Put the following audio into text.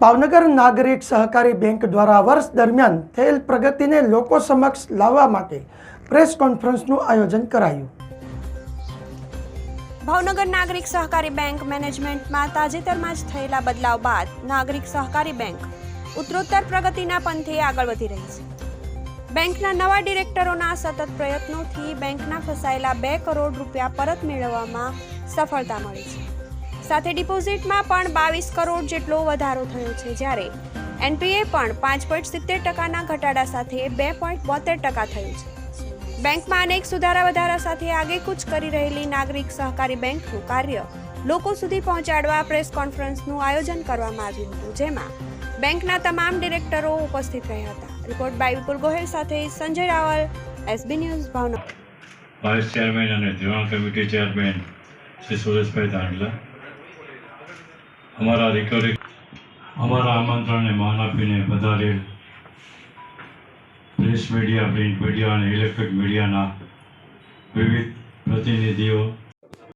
ભાવનગર નાગરિક સહકારી બેંક દ્વારા વર્ષ દરમિયાન થયેલ પ્રગતિને લોકો સમક્ષ લાવવા માટે પ્રેસ કોન્ફરન્સનું આયોજન કરાયું. ભાવનગર નાગરિક સહકારી બેંક મેનેજમેન્ટમાં તાજેતરમાં જ થયેલા બદલાવ બાદ નાગરિક સહકારી બેંક ઉત્તરોત્તર પ્રગતિના પંથે આગળ વધી રહી છે. બેંકના નવા ડિરેક્ટરોના સતત પ્રયત્નોથી બેંકના ફસાયેલા બે કરોડ રૂપિયા પરત મેળવવામાં સફળતા મળી છે. સાથે ડિપોઝિટમાં પણ બાવીસ કરોડ જેટલો વધારો થયો છે જ્યારે એનપીએ પણ પાંચ પોઈન્ટ સિત્તેર ટકાના ઘટાડા સાથે બે પોઈન્ટ બોતેર ટકા થયું છે. બેંકમાં અનેક સુધારા વધારા સાથે આગેકૂચ કરી રહેલી નાગરિક સહકારી બેંકનું કાર્ય લોકો સુધી પહોંચાડવા પ્રેસ કોન્ફરન્સનું આયોજન કરવામાં આવ્યું હતું, જેમાં બેંકના તમામ ડિરેક્ટરો ઉપસ્થિત રહ્યા હતા. રિપોર્ટ બાય વિપુલ ગોહેલ સાથે Sanjay Raval, SB news Bhavnagar. Vice chairman અને દિવાણ કમિટી ચેરમેન શ્રી સુરેશભાઈ દાંડલા અમારા રિકવરી અમારા આમંત્રણને માન આપીને વધારેલ પ્રેસ મીડિયા પ્રિન્ટ મીડિયા અને ઇલેક્ટ્રિક મીડિયાના વિવિધ પ્રતિનિધિઓ